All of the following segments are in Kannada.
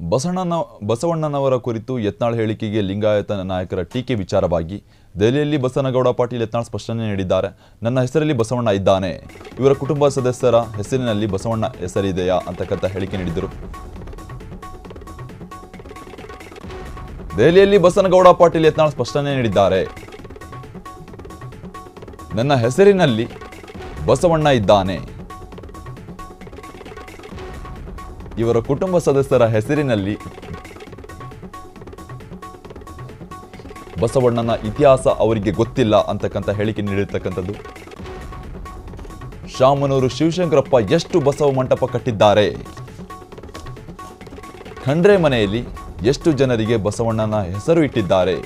ಬಸವಣ್ಣನ ಬಸವಣ್ಣನವರ ಕುರಿತು ಯತ್ನಾಳ್ ಹೇಳಿಕೆಗೆ ಲಿಂಗಾಯತ ನಾಯಕರ ಟೀಕೆ ವಿಚಾರವಾಗಿ ದೆಹಲಿಯಲ್ಲಿ ಬಸನಗೌಡ ಪಾಟೀಲ್ ಯತ್ನಾಳ್ ಸ್ಪಷ್ಟನೆ ನೀಡಿದ್ದಾರೆ. ನನ್ನ ಹೆಸರಲ್ಲಿ ಬಸವಣ್ಣ ಇದ್ದಾನೆ. ಇವರ ಕುಟುಂಬ ಸದಸ್ಯರ ಹೆಸರಿನಲ್ಲಿ ಬಸವಣ್ಣ ಹೆಸರಿದೆಯಾ ಅಂತಕ್ಕಂಥ ಹೇಳಿಕೆ ನೀಡಿದರು. ದೆಹಲಿಯಲ್ಲಿ ಬಸನಗೌಡ ಪಾಟೀಲ್ ಯತ್ನಾಳ್ ಸ್ಪಷ್ಟನೆ ನೀಡಿದ್ದಾರೆ. ನನ್ನ ಹೆಸರಿನಲ್ಲಿ ಬಸವಣ್ಣ ಇದ್ದಾನೆ. ಇವರ ಕುಟುಂಬ ಸದಸ್ಯರ ಹೆಸರಿನಲ್ಲಿ ಬಸವಣ್ಣನ ಇತಿಹಾಸ ಅವರಿಗೆ ಗೊತ್ತಿಲ್ಲ ಅಂತಕ್ಕಂಥ ಹೇಳಿಕೆ ನೀಡಿರ್ತಕ್ಕಂಥದ್ದು. ಶಾಮನೂರು ಶಿವಶಂಕರಪ್ಪ ಎಷ್ಟು ಬಸವ ಮಂಟಪ ಕಟ್ಟಿದ್ದಾರೆ? ಖಂಡ್ರೆ ಮನೆಯಲ್ಲಿ ಎಷ್ಟು ಜನರಿಗೆ ಬಸವಣ್ಣನ ಹೆಸರು ಇಟ್ಟಿದ್ದಾರೆ?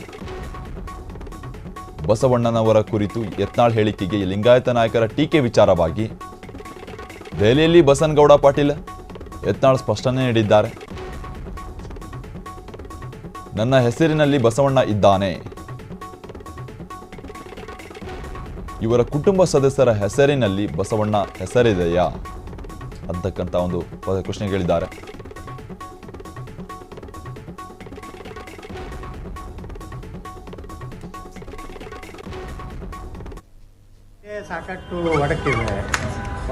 ಬಸವಣ್ಣನವರ ಕುರಿತು ಯತ್ನಾಳ್ ಹೇಳಿಕೆಗೆ ಲಿಂಗಾಯತ ನಾಯಕರ ಟೀಕೆ ವಿಚಾರವಾಗಿ, ದೆಹಲಿಯಲ್ಲಿ ಬಸನ್ಗೌಡ ಪಾಟೀಲ್ ಯತ್ನಾಳ್ ಸ್ಪಷ್ಟನೆ ನೀಡಿದ್ದಾರೆ. ನನ್ನ ಹೆಸರಿನಲ್ಲಿ ಬಸವಣ್ಣ ಇದ್ದಾನೆ. ಇವರ ಕುಟುಂಬ ಸದಸ್ಯರ ಹೆಸರಿನಲ್ಲಿ ಬಸವಣ್ಣ ಹೆಸರಿದೆಯಾ? ಅಂತಕ್ಕಂಥ ಒಂದು ಪ್ರಶ್ನೆ ಕೇಳಿದ್ದಾರೆ. ಸಾಕಷ್ಟು ಒಡಕಿದೆ.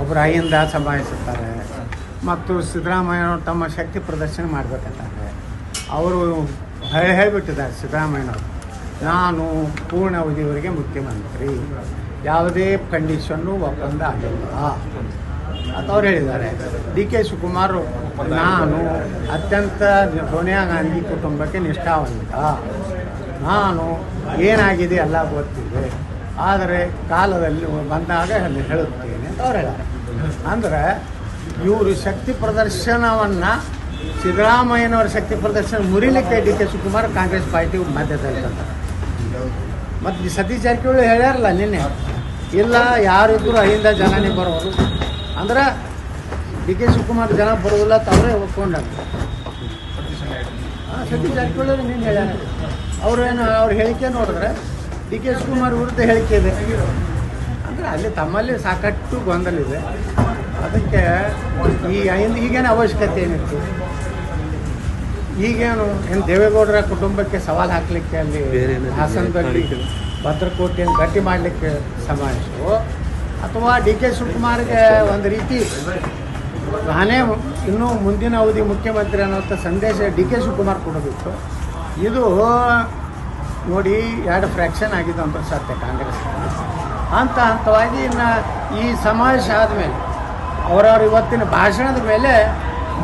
ಒಬ್ಬರು ಅಹಿಂದ ಸಮಾಯಿಸುತ್ತಾರೆ ಮತ್ತು ಸಿದ್ದರಾಮಯ್ಯನವರು ತಮ್ಮ ಶಕ್ತಿ ಪ್ರದರ್ಶನ ಮಾಡಬೇಕಂತಂದರೆ ಅವರು ಹೇಳಿ ಹೇಳಿಬಿಟ್ಟಿದ್ದಾರೆ ಸಿದ್ದರಾಮಯ್ಯನವರು. ನಾನು ಪೂರ್ಣ ಅವಧಿಯವರೆಗೆ ಮುಖ್ಯಮಂತ್ರಿ. ಯಾವುದೇ ಕಂಡೀಷನ್ನು ಒಪ್ಪಂದ ಆಗಿಲ್ಲ. ಅಂತ ಅವ್ರು ಹೇಳಿದ್ದಾರೆ. ಡಿ ಕೆ ಶಿವಕುಮಾರ್, ನಾನು ಅತ್ಯಂತ ಸೋನಿಯಾ ಗಾಂಧಿ ಕುಟುಂಬಕ್ಕೆ ನಿಷ್ಠಾವಂತ. ನಾನು ಏನಾಗಿದೆ ಎಲ್ಲ ಗೊತ್ತಿದೆ. ಆದರೆ ಕಾಲದಲ್ಲಿ ಬಂದಾಗ ಹೇಳುತ್ತೇನೆ ಅಂತ ಅವ್ರು ಹೇಳ್ತಾರೆ ಅಂದರೆ ಇವರು ಶಕ್ತಿ ಪ್ರದರ್ಶನವನ್ನು ಸಿದ್ದರಾಮಯ್ಯನವರ ಶಕ್ತಿ ಪ್ರದರ್ಶನ ಮುರಿಲಿಕ್ಕೆ D K Shivakumar Congress party ಮಧ್ಯದಲ್ಲಿ ತಂತಾರೆ ಮತ್ತು ಸತೀಶ್ ಜಾರಕಿಹೊಳಿ ಹೇಳ್ಯಾರಲ್ಲ ನಿನ್ನೆ, ಇಲ್ಲ, ಯಾರಿದ್ರು ಅಲ್ಲಿಂದ ಜನನೇ ಬರೋರು. ಅಂದ್ರೆ ಡಿ ಕೆ ಶಿವಕುಮಾರ್ ಜನ ಬರೋದಿಲ್ಲ ತವರೇ ಒಪ್ಕೊಂಡಾಗ ಹಾಂ ಸತೀಶ್ ಜಾರಕಿಹೊಳಿ ನಿನ್ನೆ ಹೇಳ್ಯಾರ. ಅವರು ಏನು, ಅವ್ರ ಹೇಳಿಕೆ ನೋಡಿದ್ರೆ ಡಿ ಕೆ ಶಿವಕುಮಾರ್ ವಿರುದ್ಧ ಹೇಳಿಕೆ ಇದೆ. ಅಂದ್ರೆ ಅಲ್ಲಿ ತಮ್ಮಲ್ಲಿ ಸಾಕಷ್ಟು ಗೊಂದಲ ಇದೆ. ಅದಕ್ಕೆ ಈ ಈಗೇನು ಅವಶ್ಯಕತೆ ಏನಿತ್ತು ಈಗೇನು ಏನು ದೇವೇಗೌಡರ ಕುಟುಂಬಕ್ಕೆ ಸವಾಲು ಹಾಕಲಿಕ್ಕೆ ಅಲ್ಲಿ ಹಾಸನದಲ್ಲಿ ಭದ್ರಕೋಟೆಯನ್ನು ಗಟ್ಟಿ ಮಾಡಲಿಕ್ಕೆ ಸಮಾವೇಶವು ಅಥವಾ ಡಿ ಕೆ ಶಿವಕುಮಾರ್ಗೆ ಒಂದು ರೀತಿ ನಾನೇ ಇನ್ನೂ ಮುಂದಿನ ಅವಧಿ ಮುಖ್ಯಮಂತ್ರಿ ಅನ್ನೋಂಥ ಸಂದೇಶ ಡಿ ಕೆ ಶಿವಕುಮಾರ್ ಕೊಡೋದಿತ್ತು. ಇದು ನೋಡಿ ಎರಡು ಫ್ರ್ಯಾಕ್ಷನ್ ಆಗಿದೆ ಅಂತ ಸತ್ಯ ಕಾಂಗ್ರೆಸ್ ಹಂತ ಹಂತವಾಗಿ ಇನ್ನು ಈ ಸಮಾವೇಶ ಆದಮೇಲೆ ಅವರವ್ರ ಇವತ್ತಿನ ಭಾಷಣದ ಮೇಲೆ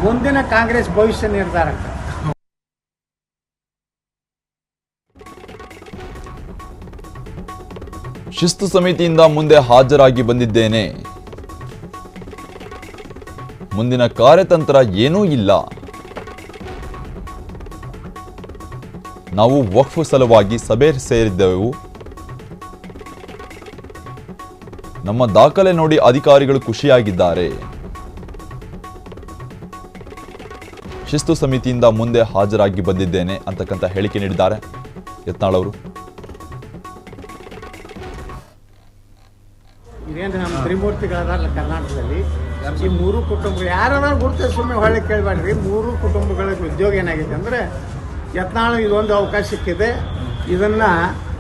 ಮುಂದಿನ ಕಾಂಗ್ರೆಸ್ ಭವಿಷ್ಯ ನಿರ್ಧಾರ ಶಿಸ್ತು ಸಮಿತಿಯಿಂದ ಮುಂದೆ ಹಾಜರಾಗಿ ಬಂದಿದ್ದೇನೆ. ಮುಂದಿನ ಕಾರ್ಯತಂತ್ರ ಏನೂ ಇಲ್ಲ. ನಾವು ವಕ್ಫ್ ಸಲುವಾಗಿ ಸಭೆ ಸೇರಿದ್ದೆವು. ನಮ್ಮ ದಾಖಲೆ ನೋಡಿ ಅಧಿಕಾರಿಗಳು ಖುಷಿಯಾಗಿದ್ದಾರೆ. ಶಿಸ್ತು ಸಮಿತಿಯಿಂದ ಮುಂದೆ ಹಾಜರಾಗಿ ಬಂದಿದ್ದೇನೆ ಅಂತಕ್ಕಂಥ ಹೇಳಿಕೆ ನೀಡಿದ್ದಾರೆ. ಯತ್ನಾಳ್ ಅವರು. ಈ ಮೂರು ಕುಟುಂಬಗಳು ಯಾರಾದ್ರೂ ಗುರುತ ಸುಮ್ಮನೆ ಹೊಳ್ಳಿ ಕೇಳಬೇಡ್ರಿ. ಮೂರು ಕುಟುಂಬಗಳ ಉದ್ಯೋಗ ಏನಾಗಿದೆ ಅಂದರೆ ಯತ್ನಾಳು ಇದೊಂದು ಅವಕಾಶ ಸಿಕ್ಕಿದೆ ಇದನ್ನು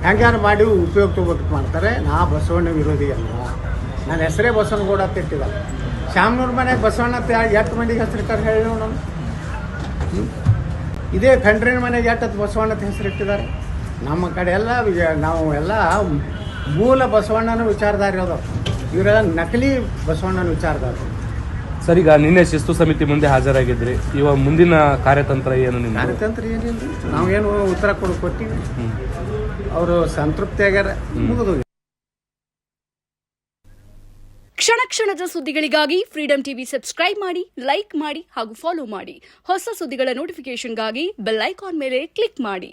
ಹೆಂಗಾರು ಮಾಡಿ ಉಪಯೋಗ ತಗೋಬೇಕು ಮಾಡ್ತಾರೆ ನಾ ಬಸವಣ್ಣ ವಿರೋಧಿ ಅಲ್ಲ ನನ್ನ ಹೆಸರೇ ಬಸವನಗೌಡ ಅಂತ ಇಟ್ಟಿದ್ದಾರೆ. ಶಾಮನೂರ್ ಮನೆಗೆ ಬಸವಣ್ಣ ಅಂತ ಎಷ್ಟು ಮಂದಿಗೆ ಹೆಸರಿಟ್ಟಾರೆ ಹೇಳಿ ಹ್ಮ್? ಇದೇ ಖಂಡ್ರಿನ ಮನೆಗೆ ಎಷ್ಟು ಬಸವಣ್ಣ ಅಂತ ಹೆಸರಿಟ್ಟಿದ್ದಾರೆ? ನಮ್ಮ ಕಡೆ ಎಲ್ಲ ನಾವು ಎಲ್ಲ ಮೂಲ ಬಸವಣ್ಣನ ವಿಚಾರದಾರಿ ಅದಾವ. ಇವರೆಲ್ಲ ನಕಲಿ ಬಸವಣ್ಣನ ವಿಚಾರಧಾರ. ಸರ್ ಈಗ ನಿನ್ನೆ ಶಿಸ್ತು ಸಮಿತಿ ಮುಂದೆ ಹಾಜರಾಗಿದ್ರಿ. ಇವಾಗ ಮುಂದಿನ ಕಾರ್ಯತಂತ್ರ ಏನು ನಿಮ್ಮ ಕಾರ್ಯತಂತ್ರ ಏನಿಲ್ಲ. ನಾವೇನು ಉತ್ತರ ಕೊಡು ಕೊಟ್ಟಿವಿ. ಅವರು ಸಂತೃಪ್ತಿ ಆಗ್ಯಾರ. ಮುಗಿದು ಕ್ಷಣ ಕ್ಷಣದ ಸುದ್ದಿಗಳಿಗಾಗಿ ಫ್ರೀಡಂ ಟಿವಿ ಸಬ್ಸ್ಕ್ರೈಬ್ ಮಾಡಿ ಲೈಕ್ ಮಾಡಿ ಹಾಗೂ ಫಾಲೋ ಮಾಡಿ. ಹೊಸ ಸುದ್ದಿಗಳ ನೋಟಿಫಿಕೇಶನ್ಗಾಗಿ ಬೆಲ್ ಐಕಾನ್ ಮೇಲೆ ಕ್ಲಿಕ್ ಮಾಡಿ.